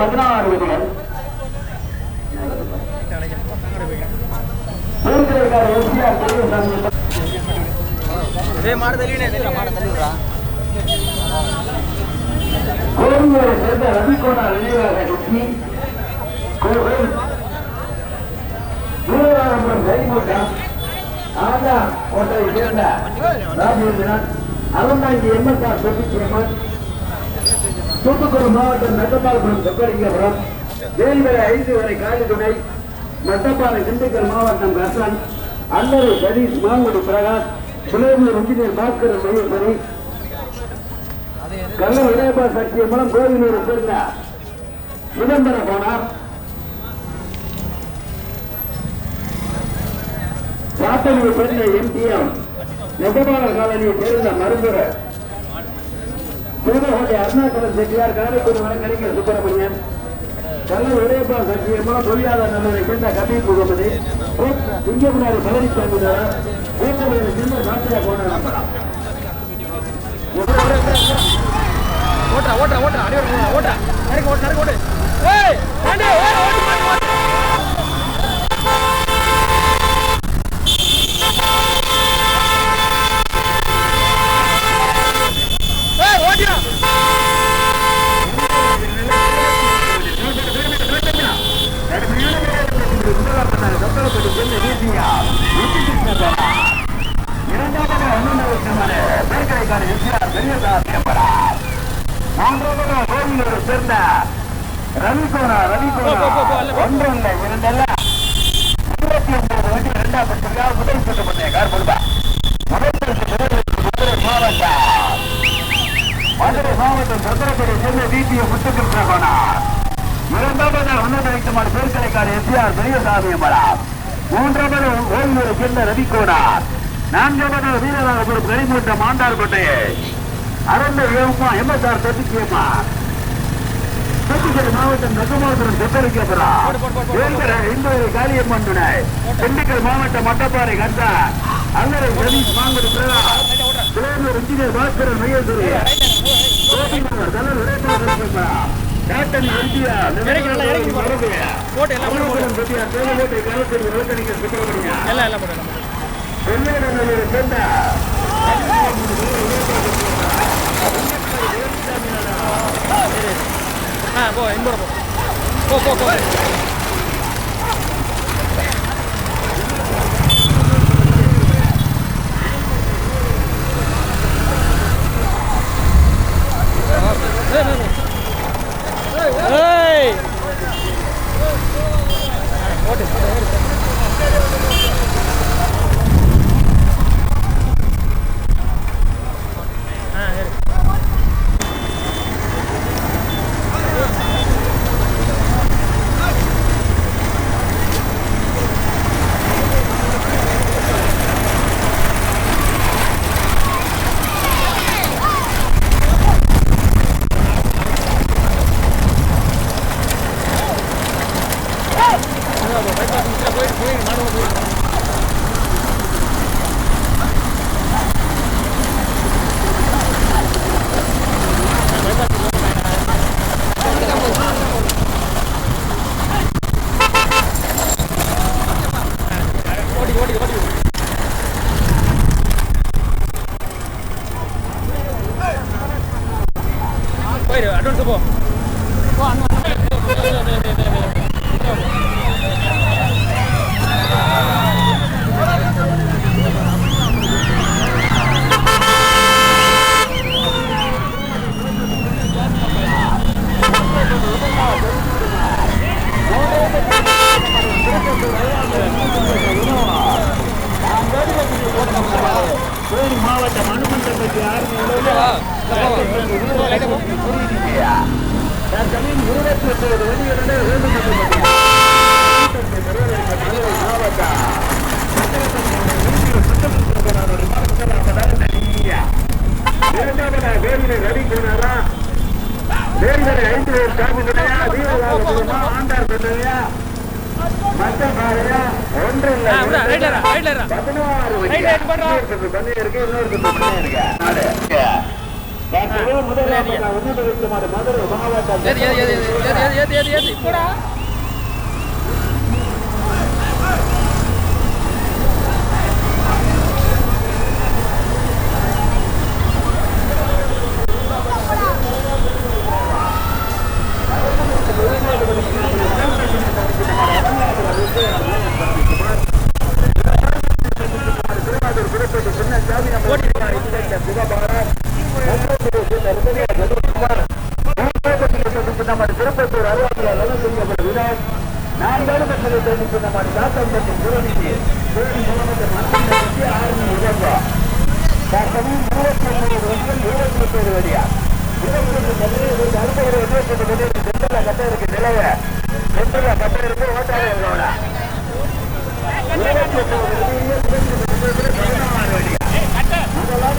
பதினாறு விதிகள் கோவிலூரை சேர்ந்த ரவிகோடா நினைவாக சுற்றி கோவில். வீரராமபுரம் கைமுகம் ஆதா கோட்டையை சேர்ந்த ராஜேந்திரன். எம்எஸ்ஆர் சொப்பிச்சியம்மன் தூத்துக்குடி மாவட்டம் நட்டப்பாளையம் சொக்கலிங்கபுரம் வேல்வரை ஐந்து வரை காலித்துணை மெட்டப்பாறை திண்டுக்கல் மாவட்டம் கசன் அல்லறை சதீஷ் மாங்குடி பிரகாஷ் சுலேமூர் இன்ஜினியர் பாஸ்கர் மகேஸ்வரி கல்லூர் இளையபா சக்தியின் மூலம் கோவிலூர் சேர்ந்த சிதம்பர போனார். சாத்தனூர் பெண்ணை எம்டிஎம் நெகபால காலனியை சேர்ந்த மருந்துவர் சிவகோட்டை அருணாச்சலம் செட்டியார் காரைக்குடி வழக்கறிஞர் சுப்பிரமணியன். கல்லூர் இளையபா சக்தியின் தொழிலாளர் நலனை சேர்ந்த கபீர் முகமது சிங்கமுனாரி பழனிசாமி கூட்டமைப்பு சின்ன சாத்தியா போன நம்பலாம் ஓட்டுறா ஓட்டுறா ஓட்டுறா அடி ஓட்டுறா ஓட்டுறா நறுக்கு ஓட்டு நறுக்கு ஓட்டு ஏய் ஆண்டி ஓடு ஓட்டு மாட்டு ஓட்டு ஏய் ஓட்டியா சேர்ந்த ரவிகோணா ரவிகோணா போ, போ, போ, அல்ல, போ. ஒன்று இல்லை இரண்டல்ல இருபத்தி ஒன்பது வண்டி இரண்டாம் பட்சத்திற்காக முதல் சுற்று பண்ண கார் கொடுப்பா முதல் சுற்று முதலிற்கு மதுரை மாவட்டம் மதுரை மாவட்டம் சத்திரப்படி செல்ல வீட்டிய முத்துகிருஷ்ணகோணா இரண்டாவது உன்னத வைக்குமாறு பேர்கலைக்கார எஸ்ஆர் பெரியசாமி மூன்றாவது ஓய்வூரை சேர்ந்த ரவிகோணா நான்காவது வீரராகபுரம் கரிமூட்டம் ஆண்டார்கோட்டையை அரண்ட ஏமா எம்எஸ்ஆர் தொட்டிக்கியம்மா தூத்துக்குடி மாவட்டம் நெகமாபுரம் தெப்பரிக்கப்புறம் வேல்கர காளியம்மன் துணை திண்டுக்கல் மாவட்டம் மட்டப்பாறை கண்டா அல்லரை சதீஷ் மாங்குடி பிரதா. துளையனூர் இன்ஜினியர் பாஸ்கரன் மையத்துறை கோபிநகர் தலைவர் கேப்டன் போ. போட்டு எல்லாம் எல்லாம் எல்லாம் போட்டு ஆ போ இந்த போ போ போ. இப்படா What do you திருப்பத்தூர் அருவாசியில் நல்ல செய்யப்பட்ட விநாயகர் நான் தான் சொல்லிட்டு நம்ம தாத்தம் பண்ணி குரலிலேயே ஆறு உதவா தசமும் இருபத்தி ஒன்பது வருஷம் இருபத்தி ஒன்பது வழியா இருபத்தி ஒன்று மதுரை ஒரு அறுபது இருபத்தி ஒன்று மதுரை சென்டர்ல கட்ட. இருக்கு நிலவ சென்டர்ல கட்ட இருக்கு ஓட்டாக இருக்கோட இருபத்தி ஒன்பது வழியா பதினாறு வழியா முதலாக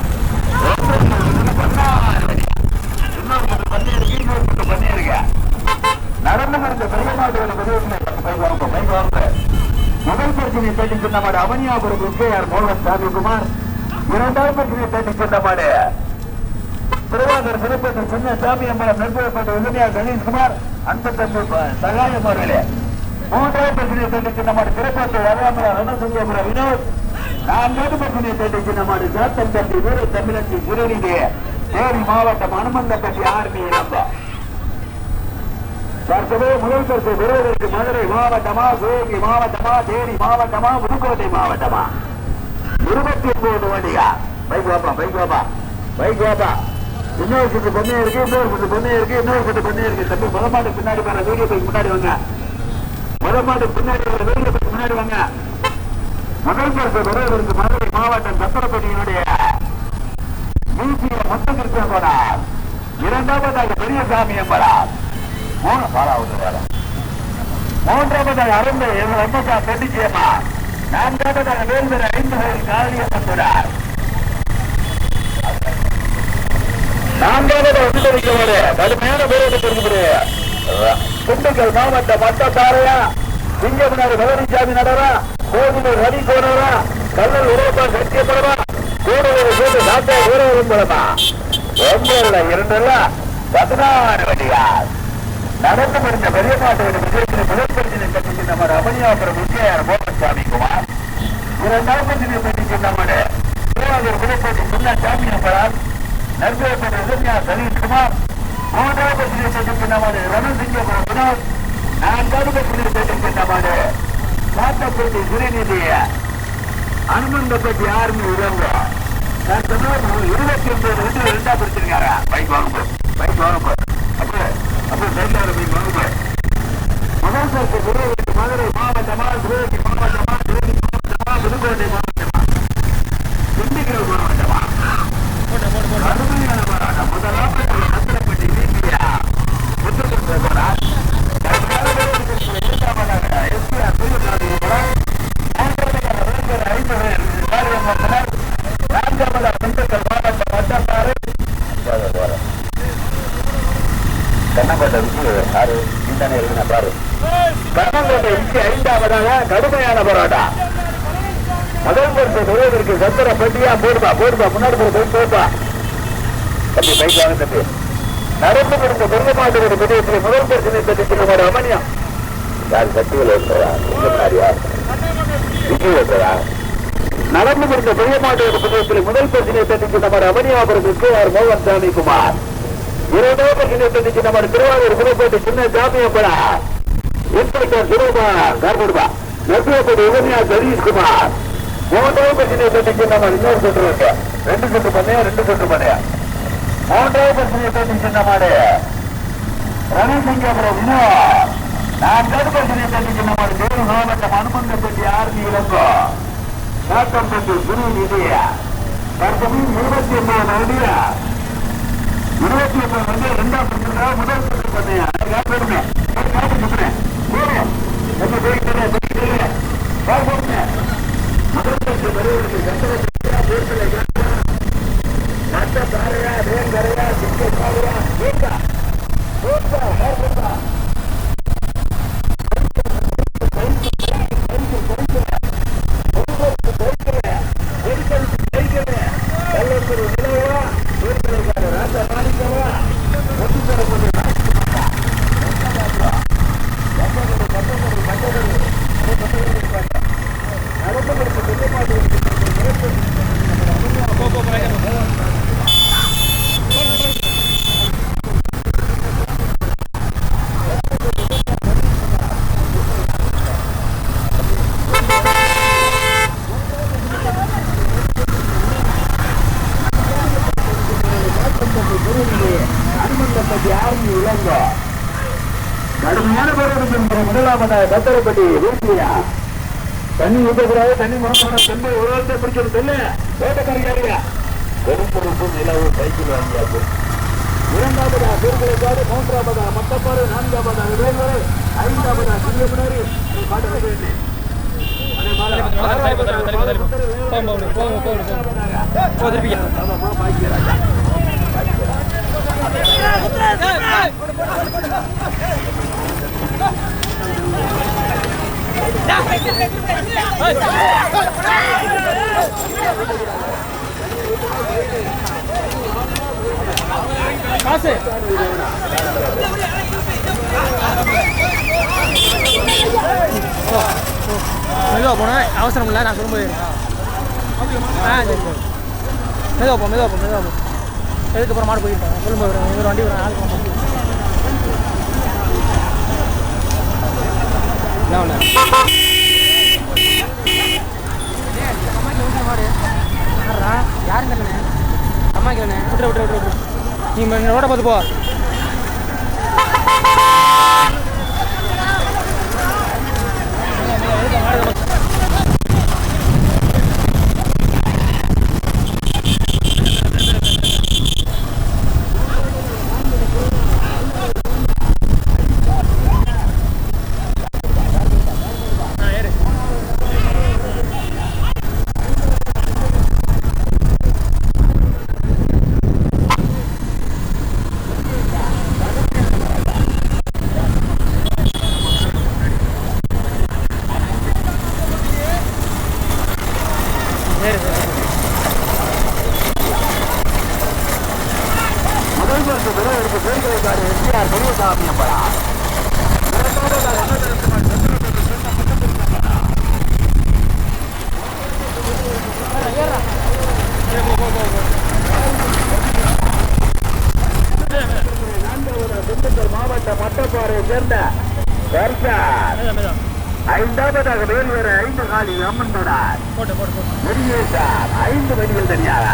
தேடி சென்றமாடு அவனியாபுரம் எஸ் ஆர் மோகன் சாமிகுமார். இரண்டாம் பற்றினை தேடி சென்றமாடு திருவாதர் சிறப்பத்தில் சின்ன சாமி அம்பலம் நண்பர்களப்பட்ட உதவியா கணேஷ்குமார் அன்பத்தம்பு சகாயம் அவர்களே மூன்றாம் பற்றினை தேடி சென்றமாடு திருப்பத்தூர் அருகாமலா ரணசுங்கபுரம் வினோத். நான்காவது பற்றினை தேடி சென்றமாடு சாத்தம்பட்டி வீர தமிழச்சி சிறுநீதி தேனி மாவட்டம் அனுமந்தப்பட்டி ஆர்மி இழந்த தற்போது முதல் பரிசு பெறுவதற்கு மதுரை மாவட்டமா சிவகங்கை மாவட்டமா தேனி மாவட்டமா புதுக்கோட்டை மாவட்டமா? இருபத்தி ஒன்பது வண்டியா? பைக் வாப்பா பைக் வாப்பா. பைக் வாப்பா. இன்னொரு சுட்டு பொண்ணே இருக்கு இன்னொரு சுட்டு பொண்ணே இருக்கு இன்னொரு சுட்டு பொண்ணே இருக்கு. தம்பி முத பின்னாடி வர வீடியோ பைக் முன்னாடி வாங்க. முத பின்னாடி வர வீடியோ பைக் முன்னாடி வாங்க. முதல் பரிசு பெறுவதற்கு மதுரை மாவட்டம் சத்திரப்பட்டியினுடைய நீச்சிய மொத்த கிருஷ்ணன் போனார். இரண்டாவதாக பெரியசாமி என்பதால் மூணு பாலாவது வேலை. மூன்றாவது அருந்து எங்கள் அம்மக்கா பெண்டிச்சியம்மா நான்காவது வேல்வர் ஐந்து காளியம்மன் நான்காவது வந்திருக்கிறோடு கடுமையான பேரோடு இருக்கிறது திண்டுக்கல் மாவட்ட பட்டத்தாரையா சிங்கமனார் பழனிசாமி நடரா கோவிலூர் ரவி கோனரா கல்லல் உருவப்பார் சத்தியப்படமா கூடுதல் கூட்டு சாப்பிட்ட வீரரும் படமா ஒன்பதுல இரண்டுல பதினாறு வண்டியார் நடந்து முடிந்த பெரிய நாட்டோட விஜயத்தில் முதல் பரிசிலை பெற்றுக்கு நம்ம ரமணியாபுரம் முக்கியார் மோகன்சாமி குமார். இரண்டாம் பரிசிலை பெற்றுக்கு நம்முடைய திருவாரூர் குலப்பட்டி முன்னாள் சாமியப்பரால் நர்பேப்பட்ட உதவியா சலீஷ்குமார் மூன்றாம் பரிசிலை பெற்றுக்கு நம்முடைய ரணசிங்கபுரம் வினோத் நான்காவது பரிசிலை பெற்றுக்கு நம்முடைய காட்டப்பட்டி சிறுநிதிய அனுமந்தப்பட்டி ஆர்மி இறங்க நான் சொன்ன இருபத்தி ஒன்பது ரெண்டு ரெண்டா பிடிச்சிருக்காரா பைக் வாங்க பைக் வாங்க அப்புறம் அப்போ சைட்டாடு போய் வாங்க. மகாசாக்கு மதுரை மாவட்டமாக பத்திர பட்டியா? போடுப்பா போடுப்பா. முன்னாடி போய் போய் போப்பா தம்பி பைக் வாங்க தம்பி. நடந்து கொடுத்த பெரிய மாட்டோட பெரியத்தில் முதல் பிரச்சனை பற்றி நம்மளோட அமனியம் யார் சக்திகள் இருக்கிறதா? யார்? விஜய் இருக்கிறதா? நடந்து முடிந்த பெரிய மாட்டோட பிரதேசத்தில் முதல் பரிசனை தட்டிக்கு நம்ம அமனியாபுரத்துக்கு அவர் மோகன் சாமி குமார். இரண்டாவது பரிசனை பெற்று நம்ம திருவாரூர் புதுக்கோட்டை சின்ன ஜாமியப்படா இன்ஸ்பெக்டர் சுரகுமார் கார்படுபா நெருப்பப்படி உதவியா சதீஷ்குமார் மூன்றாவது பிரச்சனையை தொட்டிக்கு நம்ம இன்னொரு சொட்டு இருக்கு. ரெண்டு சொட்டு பண்ணையா ரெண்டு சொட்டு பண்ணையா மூன்றாவது பிரச்சனையை தொட்டிக்கு நம்மளே ரவி சிங் அப்புறம் இன்னும். நான்காவது பிரச்சனையை தொட்டிக்கு நம்ம வேறு மாவட்டம் அனுமந்த தொட்டி ஆர்மி இழந்தோ நாட்டம் தொட்டி குரு நிதிய தற்போது இருபத்தி ஒன்பது மணியா இருபத்தி ஒன்பது மணி ரெண்டாம் பிரச்சனை. முதல் சொட்டு பண்ணையா பெருமை முதலாவதாக கத்தரப்பட்டி வீசியா தண்ணி ஊற்றக்கூடாது தண்ணி முறக்கூடாது தம்பி ஒரு வாரத்தை பிடிச்சது தெரியல. நிலவு சைக்கிள் வாங்கியாச்சு. இரண்டாவதா மூன்றாவதா நான்காவதா ஐந்தாவதா சிங்கமுனரி. போங்க, போங்க, போங்க, போங்க, போங்க. காசு மெதுவா போனேன் அவசரம் இல்லை நான் சொல்லும்போது ஆ சரி சரி மெதுவா போ மெதுவா போ மெதுவா போ எதுக்கப்புறம் மாடு போயிட்டேன் சொல்லும்போது ஒரு வண்டி வரேன் ஆளுக்கு வரேன். என்ன ஒன்று மாடு. ஆடுறா யாரும் கண்ணே அம்மா கிழனே விட்டுரு விட்டுரு விட்டுரு விட்டுரு. நீ ரோட பார்த்து போ ஆ ஏறு ஏறு ஏறு. முதல் பெறுவதற்கு பெருங்குறைக்காடு எஸ்டிஆர் பெரியசாமி அம்பலா திண்டுக்கல் மாவட்ட மட்டப்பாறையை சேர்ந்த ஐந்தாவதாக வேல்வேறு ஐந்து காலி அம்மன் தொடர் ஐந்து வடிகள் தனியாக.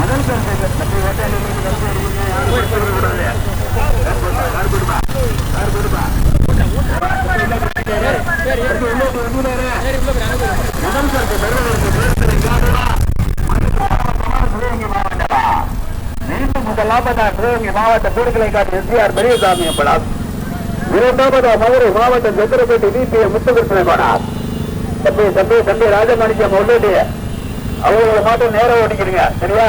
முதல் பரிசு தம்பி ஹோட்டலில் இருந்து யாரும் போய் சொல்லக்கூடாது கருப்பிடுமா கருப்பிடுமா ஏறு முதல் மாவட்ட காட்டு எஸ்ஆர் பெரியசாமி இரண்டாவதா மதுரை மாவட்டம் சத்திரப்பேட்டை விபிஏ தம்பி தம்பி தம்பி ராஜமாணிக்கம் உள்ளது அவங்களை மட்டும் நேரம் ஓட்டிக்கிறீங்க சரியா?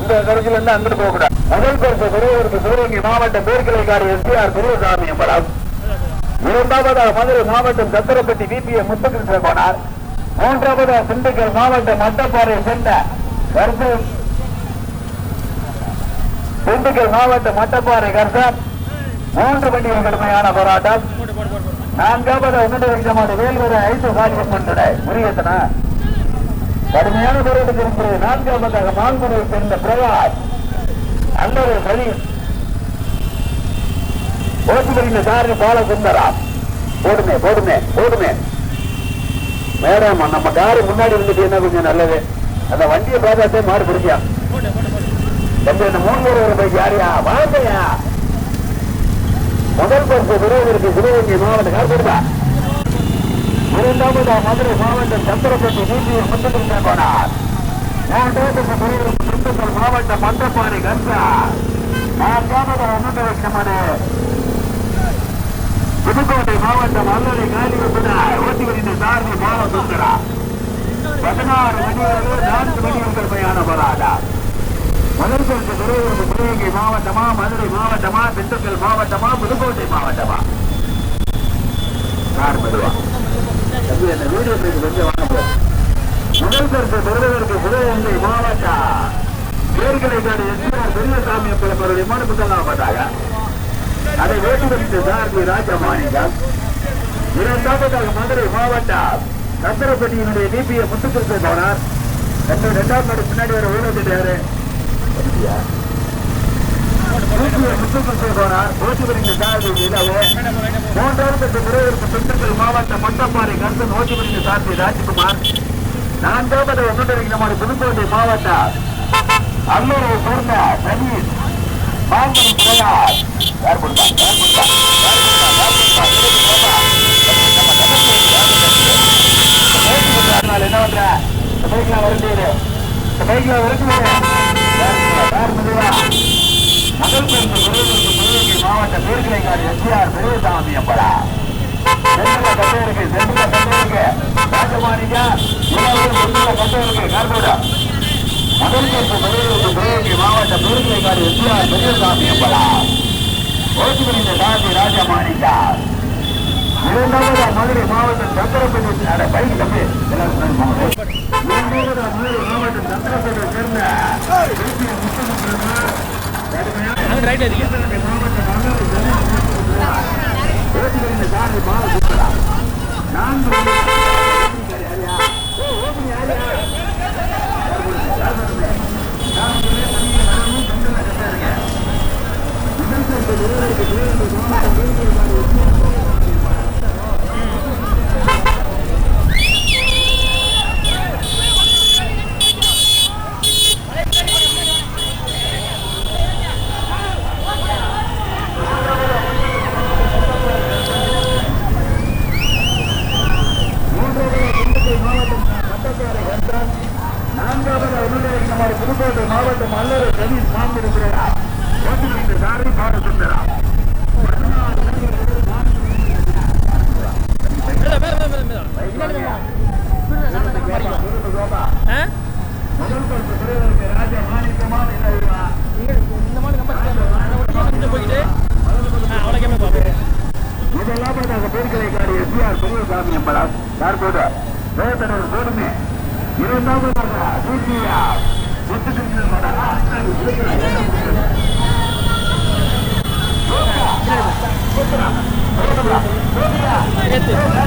இந்த கருத்துல இருந்து அங்கிட்டு போக கூடாது முதல் பரிசு பெறுவதற்கு சிவகங்கை மாவட்ட பேர்கிளைக்காரர் எஸ்பிஆர் பெரியசாமி அம்பலம் இரண்டாவதாக மதுரை மாவட்டம் சத்திரப்பட்டி விபிஏ முத்துகிருஷ்ண போனார். மூன்றாவதாக திண்டுக்கல் மாவட்டம் மட்டப்பாறை சென்ற கருத்து திண்டுக்கல் மாவட்டம் மட்டப்பாறை கர்சன். மூன்று வண்டிகள் கடுமையான போராட்டம். நான்காவது உன்னத விதமான வேல்வரை ஐந்து சாதியம் கொண்டன. புரியத்தனா கடுமையான போராட்டம் இருக்கிறது நான்காவதாக மாங்குடியை சேர்ந்த பிரகாஷ் அல்லது சரி ஓட்டுகளின் சாரி பால சுந்தரம் போடுமே போடுமே போடுமே. மேடம் நம்ம காரு முன்னாடி இருந்துட்டீங்கன்னா கொஞ்சம் நல்லது. அந்த வண்டியை பார்த்தாத்தே மாறு பிடிச்சா போட்டு போட்டு இந்த மூணு பேர் ஒரு பைக் யாரியா? வாழ்க்கையா முதல் பரிசு விரைவிற்கு சிவகங்கை மாவட்ட கார்படுதா இரண்டாவது மதுரை மாவட்டம் சந்திரப்பட்டி நீதி முத்துக்கிருஷ்ண போனார் மூன்றாவது விரைவிற்கு திண்டுக்கல் மாவட்டம் மந்தப்பாறை கர்சா நான்காவது ஒன்று வைக்கப்படு புதுக்கோட்டை மாவட்டம் அல்லலை காலிவத்துடன் ஓட்டி வருகின்ற சாரதி பால சுந்தரா பதினாறு நான்கு மணிகள் பயண போராடா சிவகங்கை மாவட்டமா மதுரை மாவட்டமா திண்டுக்கல் மாவட்டமா புதுக்கோட்டை மாவட்டமா? மெதுவா. தம்பி அந்த வீடியோ பிரிவு கொஞ்சம் வாங்க முதல் பரிசு பெறுவதற்கு சிவகங்கை மாவட்டம் பேர்கலைக்காடு எஸ்ஆர் பெரியசாமி பிறப்பருடைய மனு முதலாவதாக அதை வேட்டு வைத்து சார்பி ராஜமாணிக்கம் இரண்டாவதாக மதுரை மாவட்டம் சந்திரப்பட்டியினுடைய டிபிஏ போனார் ரெண்டு ரெண்டாம் நாடு பின்னாடி வர ஊழல் போனார் வருகின்ற நிலவு மூன்றாவது முறையிற்கு திண்டுக்கல் மாவட்டம் மட்டப்பாறை கருத்து ஓட்டு வருகின்ற சார்பி ராஜ்குமார் நான்காவது ஒன்றிற்கு நம்முடைய புதுக்கோட்டை மாவட்ட அல்லூரை சேர்ந்த சதீஷ் மாங்கனி பிரயாஸ் யார் கொடுத்தா யார் கொடுத்தா யார் கொடுத்தா யார் கொடுத்தா நம்ம தமிழ்நாட்டுல என்ன பண்ற இந்த பைக்ல வருது இந்த யார் மெதுவா முதல் பிறந்த மாவட்ட பேர்கிளைக்காடு எஸ்ஆர் பெரியசாமி அம்பலா சென்னையில கட்டை எஸ்ஆர் பெரியசாமி இரண்டாவது மதுரை மாவட்டம் சந்திரப்பேட்டை பைக் தம்பி இரண்டாவது மதுரை மாவட்டம் சேர்ந்த முத்தமிழ் பெருமாள் கடுமையான அங்கே நான்கு திண்டுக்கல் மாவட்டம் பட்டக்காரை கண்டான் நான்காவது அருள்நகர் நம்முடைய புதுக்கோட்டை மாவட்டம் அல்லது சதீஷ் மாந்திருக்கிறார் ஓட்டுமணிந்த சாரி பாலசுந்தரா மேலே மேலே மேலே மேலே ஆ முதல் பரிசு பெறுவதற்கு ராஜா மாணிக்கமா நிலவுவா இந்த மாதிரி நம்பர் கொஞ்சம் போயிட்டு ஆ அவ்வளோக்கே பார்ப்போம் முதலாவதாக பேர்கலைக்காரி எஸ்ஆர் பெரியசாமி அம்பலம் தற்போது வேதனர் போடுமே இரண்டாவதாக சூசியா முத்துகிருஷ்ணன் நேற்று மாடி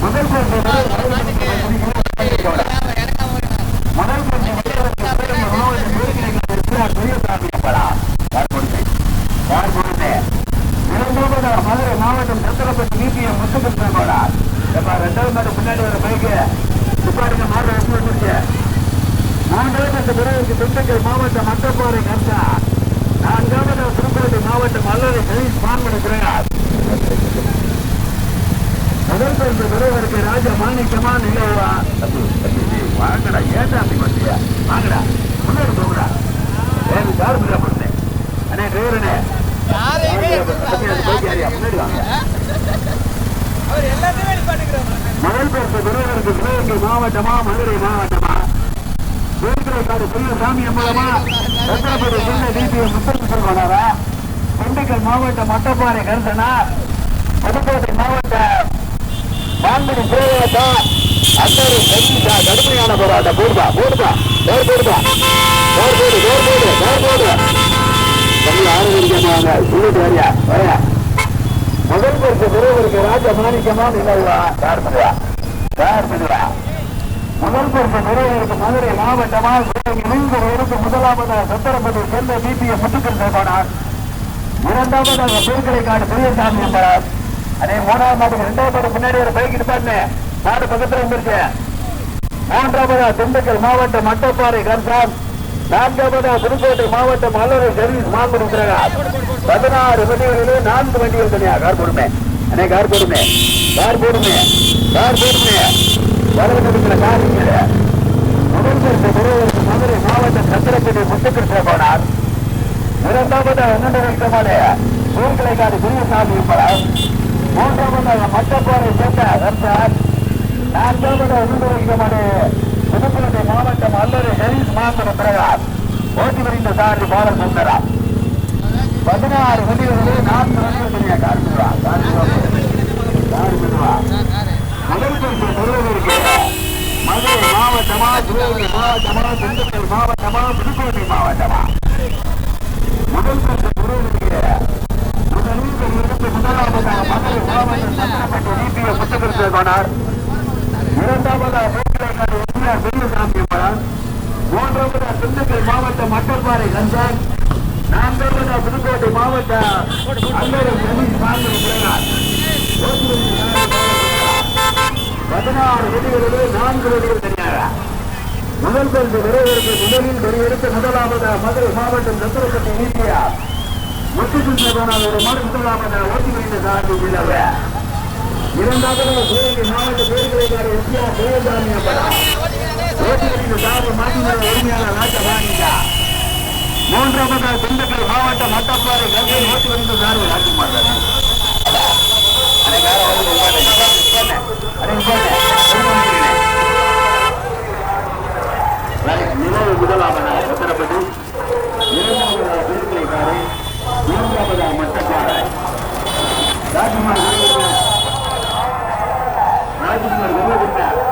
Thank you. பரிசு சிவகங்கை மாவட்டமா மதுரை மாவட்டமா? வேர்க்கடைக்காடு புதிய மூலமா அம்பலமா சின்ன டிபிஎம் முப்பத்தி சொல்வாரா திண்டுக்கல் மாவட்டம் மட்டப்பாறை கருத்தனா புதுக்கோட்டை மாவட்ட மாங்குடி சேவையத்தா அத்தனை சங்கீதா கடுமையான போராட்டம். போடுதா போடுதா போர் போடுதா போர் போடு போர் போடு போர் போடு. தமிழ் ஆரோக்கியமாக சொல்லிட்டு வரியா? வரையா? முதல் பரிசு பெறுவதற்கு ராஜ மாணிக்கமா நிலவுவா யார் பண்ணுவா முதல் பரிசு பெறுவதற்கு மதுரை மாவட்டமாக இணைந்து இருக்கு முதலாவதாக சத்திரப்பட்டி செல்ல பிபிஎம் முத்துக்கள் சேர்ப்பானார் இரண்டாவதாக பெருக்கலைக்காடு பெரியசாமி என்பார் அதே மூணாவது மாட்டுக்கு ரெண்டாவது முன்னாடி ஒரு பைக் இருப்பாருன்னு நாடு பக்கத்தில் வந்துருச்சு மூன்றாவதா திண்டுக்கல் மாவட்டம் மட்டப்பாறை கன்சாம் நான்காவதா புதுக்கோட்டை மாவட்டம் மல்லரை சர்வீஸ் மாங்குடி பதினாறு வண்டிகளிலே நான்கு வண்டிகள் தனியாக கார் போடுமே. அண்ணே கார் போடுமே. கார் போடுமே. கார் போடுமே வரவேற்கிற கார் இங்கே. முதல் மதுரை மாவட்டம் சத்திரப்பேட்டை முத்துக்கிருஷ்ண போனார் இரண்டாவது இரண்டு லட்சமான குருசாமி என்பதால் மூன்றாவதாக மட்டப்பாறை சேர்ந்த ரம்சான் நான்காவது இரண்டு புதுக்கோட்டை மாவட்டம் அல்லது ஹெரிஸ் மாந்தன ஓட்டி வருகின்ற சுந்தரா பதினாறு வண்டிகளிலே நான்கு வண்டிகள் தனியா கார் கார் முதல் பரிசு பெறுவதற்கு மதுரை மாவட்டமா சிவகங்கை மாவட்டமா திண்டுக்கல் மாவட்டமா புதுக்கோட்டை மாவட்டமா முதல் பரிசு பெறுவதற்கு முதலில் இருந்து முதலாவதாக மதுரை மாவட்டம் சத்திரப்பட்டு நீட்டிய புத்தகத்தை கொண்டார் இரண்டாவதாக பேக்கிலேக்காடு எம்ஜிஆர் பெரியசாமி படம் மூன்றாவதாக திண்டுக்கல் மாவட்டம் மட்டப்பாறை கந்தன் நான்காவதாக புதுக்கோட்டை மாவட்டம் அல்லது சதீஷ் மாங்கல் பிரகாஷ் பதினாறு வெடிகளிலே நான்கு வெடிகள் தனியாரா முதல் பந்து விரைவிற்கு முதலில் பெரியெடுத்து முதலாவது மதுரை மாவட்டம் சத்திரப்பட்டி நீட்டியா முத்துக்குன்றதான ஒரு மாடு முதலாவது ஓட்டி வைத்த சார்பில் உள்ளவர் இரண்டாவது சிவகங்கை மாவட்ட பேருக்கலைக்கார எஸ்ஆர் தேவசாமி அப்படம் ஓட்டி வைத்த சார்பு மாட்டின உரிமையாளர் ராஜபாணிகா மூன்றாவது திண்டுக்கல் மாவட்டம் மட்டப்பாறை கங்கை ஓட்டி வைத்த சார்பு ராஜ்குமார். நிலவு முதலாவதாக உத்தரப்பட்டு இரண்டாவதாக திருப்பிளைக்காரு மூன்றாவதாக மட்டக்கார ராஜ்குமார் ராஜ்குமார்